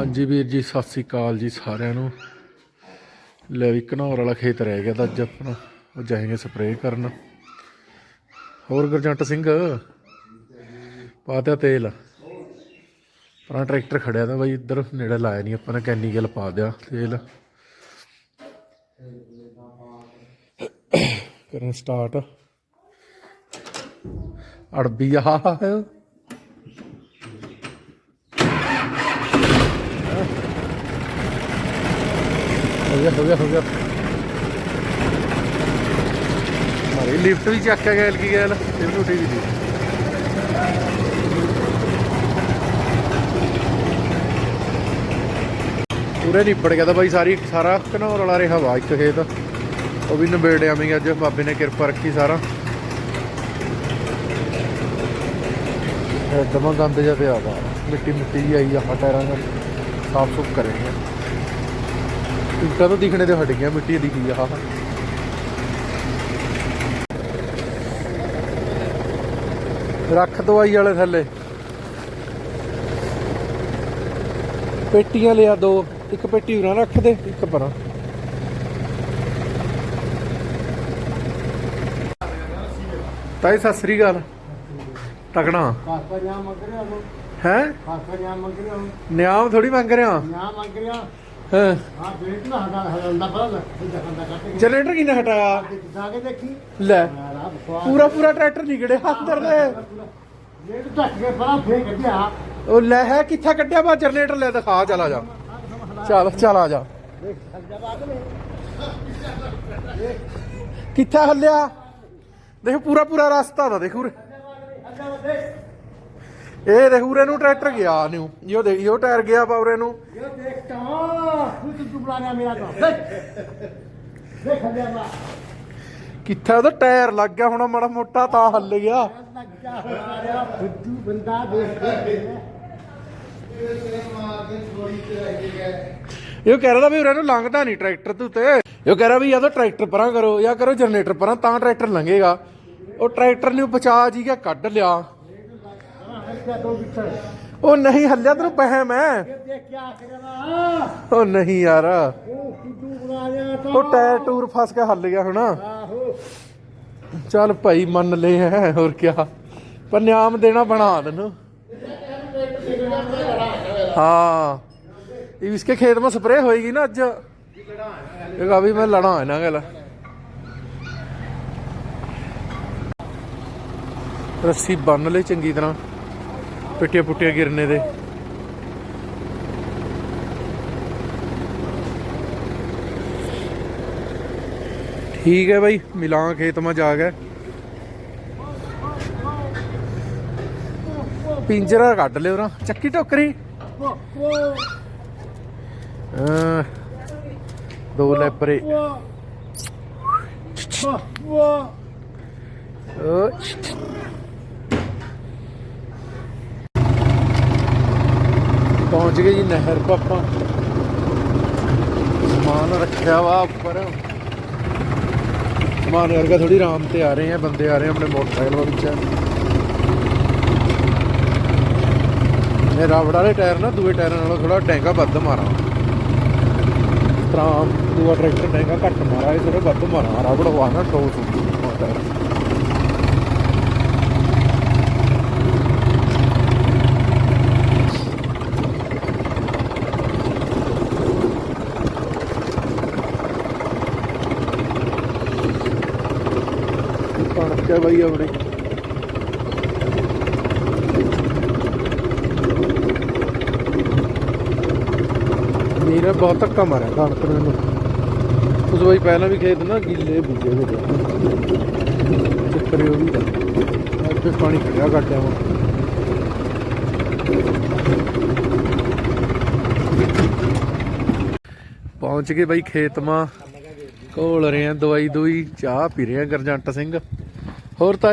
ਹਾਂਜੀ ਵੀਰ ਜੀ, ਸਤਿ ਸ੍ਰੀ ਅਕਾਲ ਜੀ ਸਾਰਿਆਂ ਨੂੰ। ਲੈ ਵੀ ਘਨੌਰ ਵਾਲਾ ਖੇਤ ਰਹਿ ਗਿਆ ਤਾਂ ਅੱਜ ਆਪਣਾ, ਉਹ ਜਾਏਂਗੇ ਸਪਰੇਅ ਕਰਨ। ਹੋਰ ਗੁਰਜੰਟ ਸਿੰਘ ਪਾਤਿਆ ਤੇਲ। ਪਰਾਂ ਟਰੈਕਟਰ ਖੜਿਆ ਤਾਂ ਬਾਈ ਇੱਧਰ, ਨੇੜੇ ਲਾਇਆ ਨਹੀਂ ਆਪਾਂ ਨੇ ਕੈਨੀਕਲ ਪਾ ਦਿਆ ਤੇਲ। ਕਰਨ ਸਟਾਰਟ। ਅੜਬੀ ਆ ਹੋ ਗਿਆ ਹੋ ਗਿਆ ਹੋ ਗਿਆ। ਮਾਰੀ, ਲਿਫਟ ਵੀ ਚੱਕ ਕੇ ਗੈਲ ਕੀ ਗੈਲ ਲਿਫਟ ਉਠੀ ਵੀ ਦੀ ਪੂਰੇ ਨਿਬੜ ਗਿਆ ਤਾਂ ਬਾਈ ਸਾਰੀ, ਸਾਰਾ ਘਨੌਰ ਵਾਲਾ ਰਿਹਾ ਵਾ ਇੱਕ ਖੇਤ। ਉਹ ਵੀ ਨਿਬੇੜ ਆਵਾਂਗੇ ਅੱਜ, ਬਾਬੇ ਨੇ ਕਿਰਪਾ ਰੱਖੀ ਸਾਰਾ। ਜਮਾ ਗੰਦ ਜਿਹਾ ਪਿਆ ਵਾ ਮਿੱਟੀ ਮਿੱਟੀ ਜੀ ਆਈ ਆ ਟਾਇਰਾਂ ਦਾ ਸਾਫ਼ ਸੁਫ ਕਰਾਂਗੇ ਇੱਟਾਂ ਤਾਂ ਦਿਖਣੇ ਤੇ ਹਟ ਗਿਆ ਮਿੱਟੀ ਦਿਖੀ ਆ ਰੱਖ ਦਵਾਈ ਵਾਲੇ ਥੱਲੇ। ਪੇਟੀਆਂ ਲਿਆ ਦੋ ਇੱਕ ਪੇਟੀ ਉਰਾਂ ਰੱਖ ਦੇ ਇੱਕ ਪਰਾਂ। ਤਾਈ ਸਤਿ ਸ੍ਰੀ ਅਕਾਲ। ਤਕਣਾ ਕਾਸਾ ਨਿਆਮ ਮੰਗ ਰਿਹਾ ਹੈ? ਕਾਸਾ ਨਿਆਮ ਮੰਗ ਰਿਹਾ ਨਿਆਮ ਥੋੜੀ ਮੰਗ ਰਿਹਾ। ਨਿਆਮ ਮੰਗ ਰਿਹਾ। ਹਾਂ। ਹਾਂ ਬੇਟ ਨਾ ਹਟਾ ਹਟਾਉਂਦਾ ਪੜਾ ਇਹ ਜਖੰਦਾ ਕੱਟ ਕੇ। ਜਨਰੇਟਰ ਕਿਨੇ ਹਟਾਇਆ? ਜਾ ਕੇ ਦੇਖੀ। ਲੈ। ਪੂਰਾ ਪੂਰਾ ਟਰੈਕਟਰ ਨਿਕੜੇ ਅੰਦਰ ਦੇ। ਰੇਟ ਟੱਕ ਕੇ ਪਰਾਂ ਫੇਰ ਕੱਢਿਆ। ਉਹ ਲੈ ਹੈ ਕਿੱਥੇ ਕੱਢਿਆ? ਬਾ ਜਨਰੇਟਰ ਲੈ ਦਿਖਾ ਚਲ ਆ ਜਾ। ਚੱਲ ਚੱਲ ਆ ਜਾ। ਕਿੱਥੇ ਹੱਲਿਆ? ਦੇਖ ਪੂਰਾ ਪੂਰਾ ਰਸਤਾ ਦਾ ਦੇਖ ਉਰੇ। ਇਹ ਉਰੇ ਨੂੰ ਟਰੈਕਟਰ ਗਿਆ ਨਿਊ ਇਹੋ ਦੇਖ ਇਹੋ ਟਾਇਰ ਗਿਆ ਪਾ ਉਰੇ ਨੂੰ। ਇਹ ਦੇਖ ਤਾ ਤੂੰ ਤੂੰ ਬੁਲਾਣਾ ਮੇਰਾ ਤਾਂ। ਦੇਖ ਦੇਖ ਹੱਲਿਆ ਮਾ ਕਿੱਥੇ ਉਹਦਾ ਟਾਇਰ ਲੱਗ ਗਿਆ ਹੁਣ ਮਾੜਾ ਮੋਟਾ ਤਾਂ ਹੱਲ ਗਿਆ। ਇਹ ਕਹਿ ਰਿਹਾ ਵੀ ਉਰੇ ਨੂੰ ਲੰਘਦਾ ਨਹੀਂ ਟਰੈਕਟਰ ਤੂੰ ਤੇ। ਇਹ ਕਹਿ ਰਿਹਾ ਵੀ ਜਾਂ ਤਾਂ ਟਰੈਕਟਰ ਪਰਾਂ ਕਰੋ ਜਾਂ ਕਰੋ ਜਨਰੇਟਰ ਪਰਾਂ ਤਾਂ ਟਰੈਕਟਰ ਲੰਘੇਗਾ। ਉਹ ਟਰੈਕਟਰ ਨੂੰ ਬਚਾ ਜੀ ਕੇ ਕੱਢ ਲਿਆ। ਉਹ ਨਹੀਂ ਹੱਲਿਆ ਤੈਨੂੰ ਪਹਿਮ ਮੈਂ ਉਹ ਨਹੀਂ ਯਾਰ। ਉਹ ਟਾਇਰ ਟੂਰ ਫਸ ਕੇ ਹੱਲ ਗਿਆ ਹੁਣ। ਚੱਲ ਭਾਈ ਮੰਨ ਲੈ ਹੈ ਹੋਰ ਕਿਆ। ਪਰ ਦੇਣਾ ਬਣਾ ਤੈਨੂੰ। ਹਾਂ। ਇਹ ਇਸਕੇ ਖੇਤ ਮੇ ਸਪਰੇ ਹੋਏਗੀ ਨਾ ਅੱਜ। ਇਹ ਕਹਾ ਵੀ ਮੈਂ ਲੜਾ ਹੈ ਨਾ ਗੱਲ ਰੱਸੀ ਬੰਨ ਲੈ ਚੰਗੀ ਤਰ੍ਹਾਂ। ਪਿੱਟੀਆਂ ਪੁੱਟੀਆਂ ਗਿਰਨੇ ਦੇ। ਠੀਕ ਹੈ ਬਾਈ ਮਿਲਾਂ ਖੇਤ ਮਾ ਜਾ ਕੇ। ਪਿੰਜਰਾ ਕੱਢ ਲਿਓ ਨਾ। ਚੱਕੀ ਟੋਕਰੀ। ਦੋ ਲੈਪਰੇ। ਉਹ ਉਹ ਪਹੁੰਚ ਗਏ ਜੀ ਨਹਿਰ ਪਾਪਾ ਸਮਾਨ ਰੱਖਿਆ ਵਾ ਉੱਪਰ। ਸਮਾਨ ਵਰਗਾ ਥੋੜੀ ਆਰਾਮ ਤੇ ਆ ਰਹੇ ਆ, ਬੰਦੇ ਆ ਰਹੇ ਆਪਣੇ ਮੋਟਰਸਾਈਕਲ ਵਿੱਚ। ਇਹ ਰਬੜ ਵਾਲੇ ਟਾਇਰ ਨਾ, ਦੂਏ ਟਾਇਰਾਂ ਨਾਲੋਂ ਥੋੜਾ ਡੈਂਗਾ ਵੱਧ ਮਾਰਾ। ਤਰਾਂ ਦੂਆ ਟਰੈਕਟਰ ਡੈਂਗਾ ਘੱਟ ਮਾਰਾ ਇਹ ਥੋੜਾ ਵੱਧ ਮਾਰਾ ਰਬੜ ਹੋਆ ਨਾ ਟੋਸ ਟਾਇਰ ਕਣਕ ਬਾਈ ਆਪਣੇ। ਮੇਰਾ ਬਹੁਤ ਧੱਕਾ ਮਾਰਿਆ ਕਣਕ ਨੇ ਮੈਨੂੰ। ਉਸ ਵਾਰੀ ਪਹਿਲਾਂ ਵੀ ਖੇਤ ਨਾ ਗਿੱਲੇ ਬੀਜੇ ਹੋਏ ਚੱਕਰੇ ਉਹ ਵੀ ਦਾ ਅੱਜ ਪਾਣੀ ਖੜਿਆ ਕੱਟਿਆ ਵਾ ਪਹੁੰਚ ਗਏ ਬਾਈ ਖੇਤ ਮਾ। ਘੋਲ ਰਹੇ ਆ ਦਵਾਈ ਦੂਈ ਚਾਹ ਪੀ ਰਹੇ ਆ ਗਰਜੰਟ ਸਿੰਘ। ਹੋਰ ਤਾਂ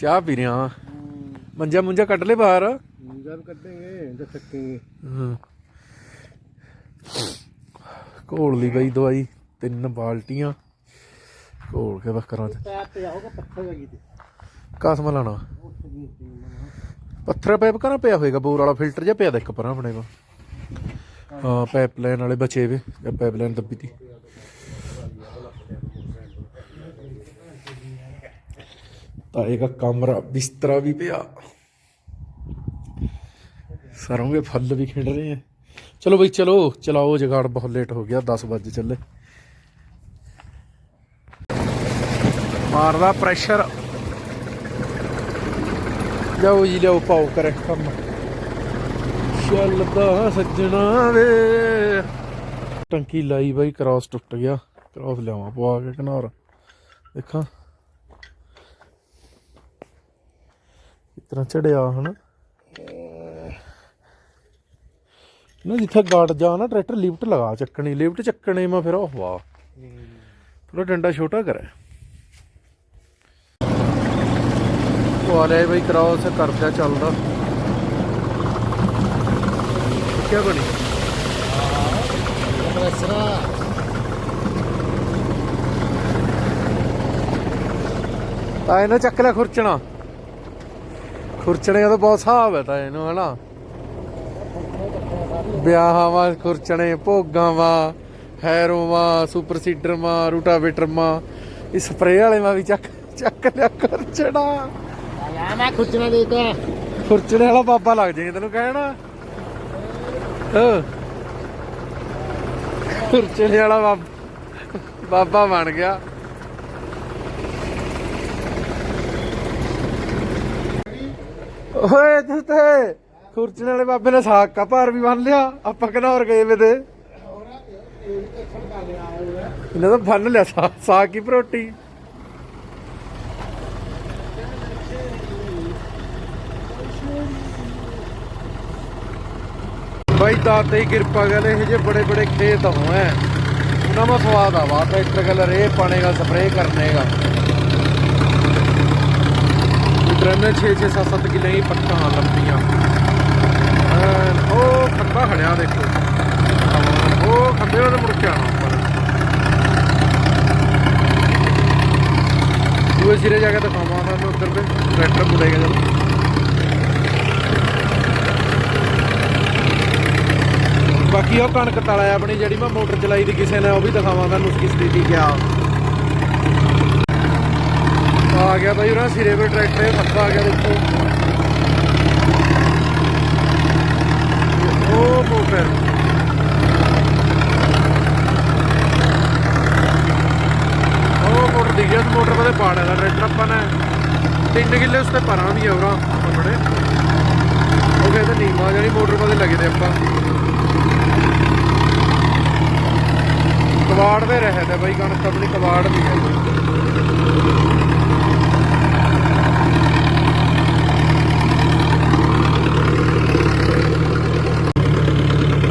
ਚਾਹ ਪੀ ਰਿਹਾ ਹਾਂ ਮੰਜਾ ਮੁੰਜਾ ਕੱਢ ਲੈ ਬਾਹਰ। ਮੰਜਾ ਵੀ ਕੱਢਾਂਗੇ ਦੱਸ ਸਕਾਂਗੇ ਹਾਂ। ਘੋਲ ਲਈ ਗਈ ਦਵਾਈ ਤਿੰਨ ਬਾਲਟੀਆਂ। ਘੋਲ ਕੇ ਬਸ ਕਰਾਂ ਤੇ। ਕਾਸਮ ਲਾਣਾ ਪੱਥਰ ਪੈਪ ਕਰਾਂ ਪਿਆ ਹੋਏਗਾ ਬੋਰ ਵਾਲਾ ਫਿਲਟਰ ਜਾਂ ਪਿਆ ਦਾ ਇੱਕ ਪਰਾਂ ਆਪਣੇ ਕੋਲ। ਹਾਂ ਪਾਈਪਲਾਈਨ ਵਾਲੇ ਬਚੇ ਵੇ ਜਾਂ ਪਾਈਪਲਾਈਨ ਦੱਬੀ ਤੀ। ਤਾਂ ਇੱਕ ਕਮਰਾ ਬਿਸਤਰਾ ਵੀ ਪਿਆ। ਸਰੋਂ ਦੇ ਫੁੱਲ ਵੀ ਖਿੰਡ ਰਹੇ ਆ। ਚਲੋ ਬਈ, ਚਲੋ, ਚਲਾਓ, ਜਗਾੜ ਬਹੁਤ ਲੇਟ ਹੋ ਗਿਆ 10 ਵਜੇ ਚੱਲੇ। ਮਾਰਦਾ ਪ੍ਰੈਸ਼ਰ ਲਿਆਓ ਜੀ, ਲਿਆਓ, ਪਾਓ ਕਰੇ ਕੰਮ। ਚੱਲਦਾ ਸੱਜਣਾ ਵੇ। ਟੰਕੀ ਲਾਈ ਬਾਈ ਕ੍ਰਾਸ ਟੁੱਟ ਗਿਆ। ਕ੍ਰਾਸ ਲਿਆਵਾਂ, ਪਵਾ ਕੇ ਕਿਨਾਰ ਦੇਖਾਂ। ਤਰ੍ਹਾਂ ਚੜਿਆ, ਹਨ? ਨਾ ਜਿੱਥੇ ਗਾੜ ਜਾ, ਨਾ ਟਰੈਕਟਰ ਲਿਫਟ ਲਗਾ ਚੱਕਣੀ ਲਿਫਟ ਚੱਕਣੇ ਮੈਂ ਫਿਰ ਉਹ ਵਾਹ। ਥੋੜਾ ਡੰਡਾ ਛੋਟਾ ਕਰੇ ਪਵਾ ਲਿਆ ਬਾਈ ਕ੍ਰਾਸ ਕਰਦਾ ਚੱਲਦਾ। ਕੀ ਬਣੀ? Compresra. ਤਾਂ ਇਹਨੂੰ ਚੱਕ ਲੈ ਖੁਰਚਣਾ। ਖੁਰਚਣੇ ਦਾ ਬਹੁਤ ਹਿਸਾਬ ਹੈ ਤਾਂ ਇਹਨੂੰ, ਹਨਾ? ਵਿਆਹਾਂ ਵਾਂ, ਖੁਰਚਣੇ, ਭੋਗਾਂ ਵਾਂ, ਹੈਰੋਵਾਂ ਸੁਪਰ ਸੀਡਰ ਮਾਂ ਰੂਟਾਵੇਟਰ ਮਾਂ ਇਹ ਸਪਰੇਅ ਵਾਲੇ ਮਾਂ ਵੀ ਚੱਕ ਚੱਕ ਲਿਆ ਖੁਰਚਣਾ। ਆ ਮੈਂ ਖੁਰਚਣਾ ਦੇਤਾ ਖੁਰਚਣੇ ਵਾਲਾ ਬਾਬਾ ਲੱਗ ਜਾਏਗਾ ਤੈਨੂੰ ਕਹਿਣਾ। ਹਾਂ। ਖੁਰਚਣੇ ਵਾਲਾ ਬਾਬਾ ਬਣ ਗਿਆ। ਓਏ ਤੂੰ ਤੇ ਖੁਰਚਣੇ ਵਾਲੇ ਬਾਬੇ ਨੇ ਸਾਕਕਾ ਭਾਰ ਵੀ ਬੰਨ ਲਿਆ, ਆਪਾਂ ਘਨੌਰ ਗਏ ਵੇ ਤੇ। ਇਹਨਾਂ ਦਾ ਬੰਨ ਲਿਆ ਸਾ- ਸਾਗ ਕੀ ਪ੍ਰੋਟੀ। ਬਾਈ ਦਾਤੇ ਹੀ ਕਿਰਪਾ ਗੱਲ ਇਹ ਜੇ ਬੜੇ ਬੜੇ ਖੇਤ ਹੋਏ ਉਹਨਾਂ ਮਾ ਸਵਾਦ ਆ ਟਰੈਕਟਰ ਗੱਲ ਰੇ ਪਾਣੇਗਾ, ਸਪਰੇਅ ਕਰਨੇਗਾ। ਇਤਰਨੇ 6 6 7 7 ਕਿਲੇ ਹੀ ਪੱਟਾਂ ਲੰਬੀਆਂ। ਉਹ ਖੰਭਾ ਖੜਿਆ ਦੇਖੋ। ਉਹ ਖੰਭੇ ਉਹਦੇ ਮੁੜ ਕੇ ਆਣਾ ਉੱਪਰ ਦੂਏ ਸਿਰੇ ਜਾ ਕੇ ਦਿਖਾਵਾਂ ਤੁਹਾਨੂੰ ਉੱਧਰ ਤੇ, ਟਰੈਕਟਰ ਮੁੜੇਗਾ ਜਦੋਂ। ਬਾਕੀ ਉਹ ਕਣਕ ਤਲਾ ਆਪਣੀ, ਜਿਹੜੀ ਮੈਂ ਮੋਟਰ ਚਲਾਈ ਦੀ ਕਿਸੇ ਨੇ, ਉਹ ਵੀ ਦਿਖਾਵਾਂ ਤੁਹਾਨੂੰ ਉਸकी ਦੀ ਕਿਆ ਆ। ਆ ਗਿਆ ਬਾਈ ਉਹਨਾਂ ਸਿਰੇ 'ਤੇ ਟਰੈਕਟਰ ਇਹ ਆ ਗਿਆ ਦੇਖੋ। ਉਹ ਮੋਟਰ ਉਹ ਮੋਟਰ ਦਿਖ ਗਿਆ ਮੋਟਰ ਪਤੇ ਪਾੜਿਆ ਦਾ ਟਰੈਕਟਰ ਆਪਾਂ ਨੇ। ਤਿੰਨ ਕਿੱਲੇ ਉਸ ਤੇ ਪਰਾਂ ਵੀ ਆ ਉਹਨਾਂ ਆਪਣੇ ਉਹ ਕਹਿੰਦੇ ਨੀਮਾ ਜਿਹੜੀ ਮੋਟਰ ਪਤੇ ਲੱਗੇ ਤੇ ਆਪਾਂ। ਕਵਾੜ ਦੇ ਰਹੇ ਤੇ ਬਾਈ, ਕਣਕ ਆਪਣੀ ਕਵਾੜ ਦੀ ਹੈ।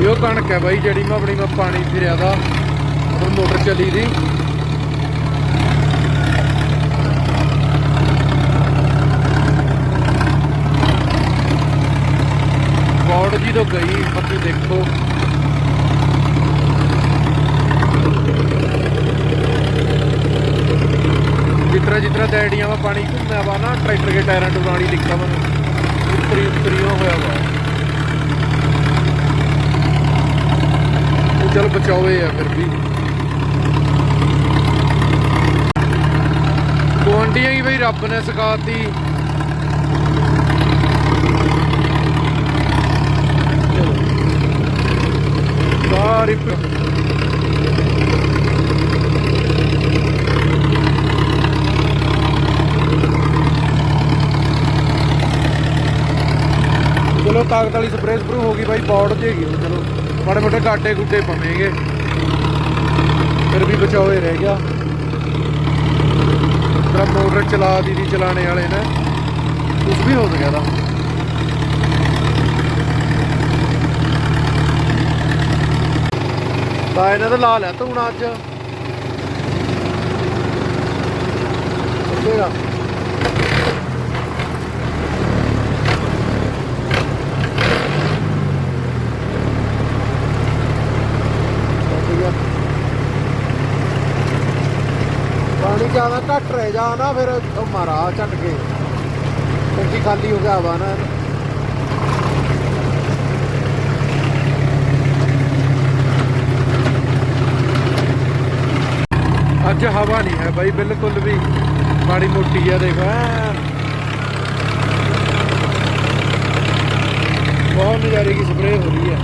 ਇਹ ਕਣਕ ਹੈ ਬਾਈ ਜਿਹੜੀ ਮੈਂ ਆਪਣੀ ਮੈਂ ਪਾਣੀ ਫਿਰਿਆ ਦਾ। ਹੁਣ ਮੋਟਰ ਚੱਲੀ ਦੀ। ਕਵਾੜ ਜੀ ਤੋਂ ਗਈ ਪੱਤੀ ਦੇਖੋ। ਜਿਤਨਾ ਜਿਤਨਾ ਡੈਡੀਆਂ ਵਾ ਪਾਣੀ ਘੁੰਮਿਆ ਵਾ ਨਾ, ਟਰੈਕਟਰ ਦੇ ਟਾਇਰਾਂ ਤੋਂ ਪਾਣੀ ਲਿਖਿਆ ਵਾ ਉੱਤਰੀ ਉੱਤਰੀਆਂ ਹੋਇਆ ਵਾ। ਚਲ ਬਚਾਓਏ ਆ ਫਿਰ ਵੀ। ਗੁਆਂਢੀਆਂ ਹੀ ਬਈ ਰੱਬ ਨੇ ਸਿਖਾਤੀ। ਸਾਰੀ ਚਲੋ ਤਾਕਤ ਵਾਲੀ ਸਪਰੇਅ ਸਪਰੂ ਹੋ ਗਈ ਬਾਈ ਬੌੜ ਜੇਗੀ ਹੁਣ ਚਲੋ। ਮਾੜੇ ਮੋਟੇ ਗਾਟੇ ਗੁੱਟੇ ਪਵੇਂਗੇ। ਫਿਰ ਵੀ ਬਚਾਓਏ ਰਹਿ ਗਿਆ। ਤੇਰਾ ਮੋਟਰ ਚਲਾ ਦੀ ਚਲਾਣੇ ਵਾਲੇ ਨੇ ਕੁਝ ਵੀ ਹੋ ਗਿਆ ਦਾ ਤਾਂ ਇਹਨਾਂ ਦਾ ਲਾ ਲਿਆ ਤੂੰ ਹੁਣ ਅੱਜ। ਤੇਰਾ ਜ਼ਿਆਦਾ ਘੱਟ ਰਹਿ ਜਾ ਨਾ, ਫਿਰ ਉਹ ਮਾਰਾ ਛੱਡ ਕੇ। ਟੈਂਕੀ ਖਾਲੀ ਹੋ ਗਿਆ ਹਵਾ ਨਾ। ਅੱਜ ਹਵਾ ਨਹੀਂ ਹੈ ਬਾਈ, ਬਿਲਕੁਲ ਵੀ। ਮਾੜੀ ਮੋਟੀ ਆ, ਦੇਖੋ। ਬਹੁਤ ਨਜ਼ਾਰੇ ਦੀ ਸਪਰੇਅ ਹੋ ਰਹੀ ਹੈ।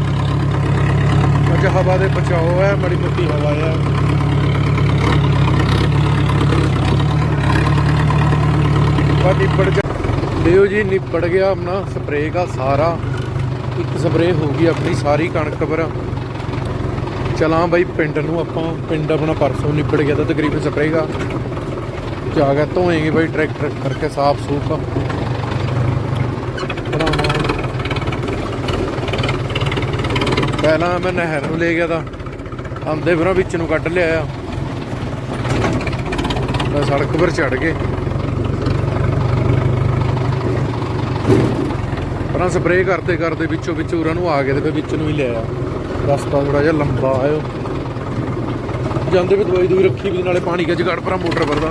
ਅੱਜ ਹਵਾ ਦੇ ਬਚਾਓ ਹੈ, ਮਾੜੀ ਮੋਟੀ ਹਵਾ ਆ। ਬਾ ਨਿਬੜ ਜਾ ਲਿਓ ਜੀ ਨਿਬੜ ਗਿਆ ਆਪਣਾ ਸਪਰੇਅ ਦਾ ਸਾਰਾ। ਇੱਕ ਸਪਰੇਅ ਹੋ ਗਈ ਆਪਣੀ ਸਾਰੀ ਕਣਕ ਪਰ। ਚਲਾਂ ਬਾਈ ਪਿੰਡ ਨੂੰ ਆਪਾਂ, ਪਿੰਡ ਆਪਣਾ ਪਰਸੋਂ ਨਿਬੜ ਗਿਆ ਤਾਂ ਤਕਰੀਬਨ ਸਪਰੇਅ ਦਾ। ਜਾ ਕੇ ਧੋਏਗੇ ਬਾਈ ਟਰੈਕਟਰ ਕਰਕੇ ਸਾਫ਼ ਸੂਫ। ਪਹਿਲਾਂ ਮੈਂ ਨਹਿਰ ਨੂੰ ਲੈ ਗਿਆ ਤਾਂ ਆਂਦੇ ਫਿਰਾਂ ਵਿੱਚ ਨੂੰ ਕੱਢ ਲਿਆ ਆ ਸੜਕ ਪਰ ਚੜ ਗਏ। ਪਰਾਂ ਸਪਰੇਅ ਕਰਦੇ ਕਰਦੇ ਵਿੱਚੋਂ ਵਿੱਚੋਂ ਉਰਾਂ ਨੂੰ ਆ ਗਏ ਤੇ ਫਿਰ ਵਿੱਚ ਨੂੰ ਹੀ ਲਿਆ ਰਸਤਾ ਥੋੜਾ ਜਿਹਾ ਲੰਬਾ ਆਇਓ। ਜਾਂਦੇ ਵੀ ਦਵਾਈ ਦੂਈ ਰੱਖੀ ਵੀ ਨਾਲੇ ਪਾਣੀ ਕਾ ਜਗੜ ਪਰਾਂ ਮੋਟਰ ਵਰਦਾ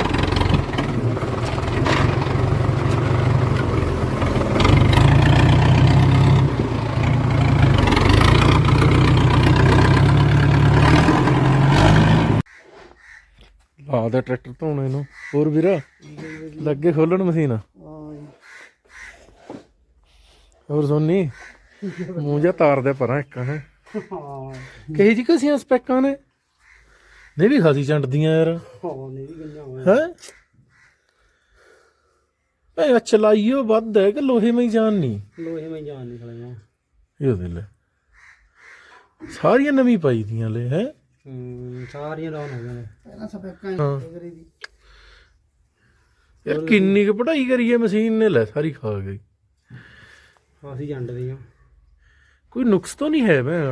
ਲਾ ਦੇ ਟਰੈਕਟਰ ਧੋਣੇ ਨੂੰ। ਹੋਰ ਵੀਰ, ਲੱਗੇ ਖੋਲਣ ਮਸ਼ੀਨ? ਹੋਰ ਸੋਨੀ ਮੂੰਹ ਜਿਹਾ ਤਾਰ ਦੇ ਪਰਾਂ ਇੱਕ ਹੈ। ਹਾਂ ਕਹੀ ਜੀ ਕਸੀਆਂ ਸਪੈਕਾਂ ਨੇ? ਨਹੀਂ ਵੀ ਖਾਸੀ ਚੰਡਦੀਆਂ ਯਾਰ। ਹਾਂ ਨਹੀਂ ਵੀ ਗਈਆਂ ਹੋਈਆਂ। ਹੈ? ਐ ਚਲਾਈਓ ਵੱਧ ਹੈ ਕਿ ਲੋਹੇ ਮੈਂ ਜਾਣ ਨਹੀਂ? ਲੋਹੇ ਮੈਂ ਜਾਣ ਨਿਕਲੀਆਂ ਇਹ ਉਹਦੇ ਲੈ। ਸਾਰੀਆਂ ਨਵੀਂ ਪਾਈ ਦੀਆਂ ਲੈ ਹੈ? ਹੂੰ ਸਾਰੀਆਂ ਡਾਊਨ ਹੋ ਗਈਆਂ ਨੇ। ਪਹਿਲਾਂ ਸਪੈਕਾਂ ਹਾਂ ਦੀ। ਯਾਰ ਕਿੰਨੀ ਕੁ ਪੜਾਈ ਕਰੀ ਹੈ ਮਸ਼ੀਨ ਨੇ ਲੈ ਸਾਰੀ ਖਾ ਗਈ। ਅਸੀਂ ਜੰਡ ਦੀਆਂ ਕੋਈ ਨੁਕਸ ਤਾਂ ਨਹੀਂ ਹੈ ਮੈਂ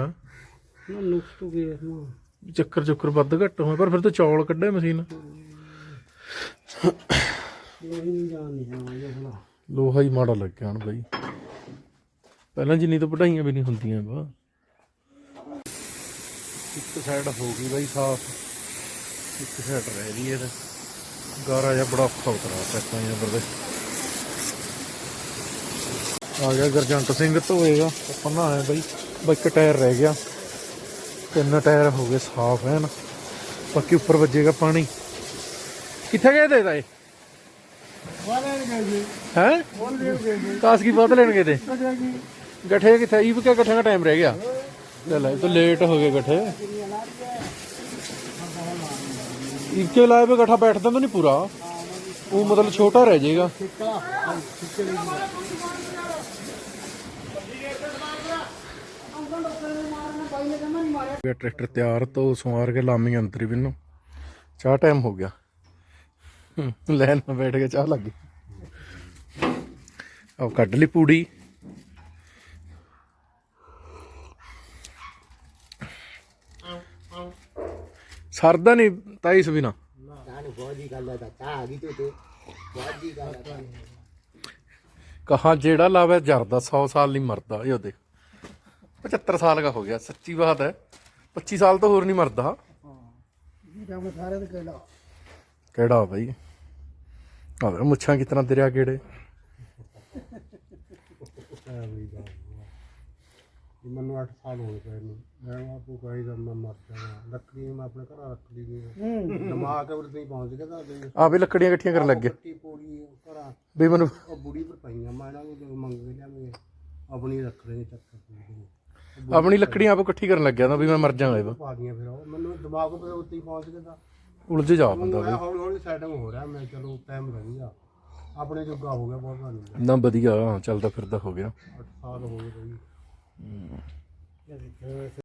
ਨਾ ਨੁਕਸ ਤੋਂ ਗਏ ਨਾ। ਚੱਕਰ ਚੁੱਕਰ ਵੱਧ ਘੱਟ ਹੋਏ ਪਰ ਫਿਰ ਤਾਂ ਚੌਲ ਕੱਢਿਆ ਮਸ਼ੀਨ। ਲੋਹੇ ਨਹੀਂ ਜਾਣ ਨਹੀਂ ਆਉਂਦਾ ਭਲਾ। ਲੋਹਾ ਹੀ ਮਾੜਾ ਲੱਗਿਆ ਹਣ ਬਾਈ। ਪਹਿਲਾਂ ਜਿੰਨੀ ਤਾਂ ਪੜਾਈਆਂ ਵੀ ਨਹੀਂ ਹੁੰਦੀਆਂ ਬਾ ਇੱਕ ਸਾਈਡ ਹੋ ਗਈ ਬਾਈ ਸਾਫ਼। ਇੱਕ ਸਾਈਡ ਰਹਿ ਗਈ ਇਹਦਾ ਗਾਰਾ ਜਿਹਾ ਬੜਾ ਔਖਾ ਉਤਰਾ ਪੈਕਾਂ ਜਾਂ ਬਰਦੇ। ਆ ਗਿਆ ਗਰਜੰਟ ਸਿੰਘ ਧੋਏਗਾ ਪੰਨਾ ਹੈ ਬਾਈ। ਬਾਈ ਇੱਕ ਟਾਇਰ ਰਹਿ ਗਿਆ। ਤਿੰਨ ਟਾਇਰ ਹੋ ਗਏ ਸਾਫ਼ ਹਨ ਬਾਕੀ ਉੱਪਰ ਵੱਜੇਗਾ ਪਾਣੀ। ਕਿੱਥੇ ਗਏ ਤੇ ਤਾਏ? ਹੈ? ਕਾਸ ਕੀ ਬਾਤ ਲੈਣ ਗਏ ਤੇ। ਗੱਠੇ ਕਿੱਥੇ? ਈਵ ਕੇ ਗੱਠੇ ਦਾ ਟਾਈਮ ਰਹਿ ਗਿਆ। ਲੈ ਲੈ ਤੋ ਲੇਟ ਹੋ ਗਏ ਗੱਠੇ। ਈਵ ਕੇ ਲਾਏ ਬੇ ਗੱਠਾ ਬੈਠਦਾ ਤਾਂ ਨਹੀਂ ਪੂਰਾ। ਉਹ ਮਤਲਬ ਛੋਟਾ ਰਹਿ ਜਾਏਗਾ। ਗਿਆ ਟਰੈਕਟਰ ਤਿਆਰ ਤੋਂ ਸਵਾਰ ਕੇ ਲਾਮੀ ਅੰਦਰ ਵੀ ਨੂੰ ਚਾਹ ਟਾਈਮ ਹੋ ਗਿਆ। ਲੈਣ ਮੈਂ ਬੈਠ ਕੇ ਚਾਹ ਲੱਗੀ। ਆਹ ਕੱਢ ਲਈ ਪੂੜੀ। ਸਰਦਾ ਨਹੀਂ ਤਾਈ ਇਸ ਬਹੁਤ ਹੀ ਗੱਲ ਦਾ ਚਾਹ ਆ ਗਈ ਤੇ ਤੇ। ਬਹੁਤ ਹੀ ਗੱਲ ਦਾ ਕਹਾ ਜਿਹੜਾ ਲਾਵੇ ਜਰਦਾ 100 ਸਾਲ ਨਹੀਂ ਮਰਦਾ। ਇਹ ਦੇਖ 75 ਸਾਲ ਦਾ ਹੋ ਗਿਆ ਸੱਚੀ ਬਾਤ ਹੈ। 25 ਸਾਲ ਤੋਂ ਹੋਰ ਨਹੀਂ ਮਰਦਾ। ਇਹ ਕੰਮ ਸਾਰੇ ਤੇ ਕਿਹੜਾ ਕਿਹੜਾ ਬਾਈ? ਆਵੇ ਮੁੱਛਾਂ ਕਿਤਨਾ ਦਰਿਆ ਕਿਹੜੇ ਮੈਨੂੰ 8 ਸਾਲ ਹੋ ਗਏ ਪਏ ਨੂੰ ਮੈਂ ਆਪੂ ਕਹੀ ਜਦ ਮੈਂ ਮਰ ਜਾਣਾ। ਲੱਕੜੀ ਮੈਂ ਆਪਣੇ ਘਰ ਰੱਖ ਲਈ ਦੀ ਦਿਮਾਗ ਉਰ ਤੇ ਪਹੁੰਚ ਗਿਆ ਤਾਂ ਦੇ ਆ ਵੀ ਲੱਕੜੀਆਂ ਇਕੱਠੀਆਂ ਕਰਨ ਲੱਗ। ਗਿਆ ਪੱਟੀ ਪੂਰੀ ਘਰਾਂ। ਵੀ ਮੈਨੂੰ ਉਹ ਬੁੜੀ ਪਰ ਪਈਆਂ ਮੈਂ ਇਹਨਾਂ ਨੂੰ ਜਦੋਂ ਮੰਗ ਕੇ ਲਿਆਵੇਂ ਆਪਣੀ ਰੱਖ ਰਹੇ ਚੱਕਰ ਪੂਰੀ ਆਪਣੀ ਲੱਕੜੀਆਂ ਆਪ ਇਕੱਠੀ ਕਰਨ ਲੱਗਿਆ ਤਾਂ ਵੀ ਮੈਂ ਮਰ ਜਾਵਾਂਗਾ ਇਹ ਪਾ ਦੀਆਂ ਫਿਰ ਉਹ। ਮੈਨੂੰ ਦਿਮਾਗ ਉਰ ਉੱਤੇ ਹੀ ਪਹੁੰਚ ਗਿਆ ਤਾਂ। ਉਲਝ ਜਾ ਬੰਦਾ ਮੈਂ ਹੌਲੀ ਹੌਲੀ ਸੈਟਿੰਗ ਹੋ ਰਿਹਾ ਮੈਂ ਚਲੋ ਟਾਈਮ ਲੱਗੇਗਾ ਆਪਣੇ ਜੋਗਾ ਹੋ ਗਿਆ ਬਹੁਤ ਨਹੀਂ ਨਾ ਵਧੀਆ ਚੱਲਦਾ ਫਿਰਦਾ ਹੋ ਗਿਆ। 8 ਸਾਲ ਹੋ ਗਏ ਬਈ।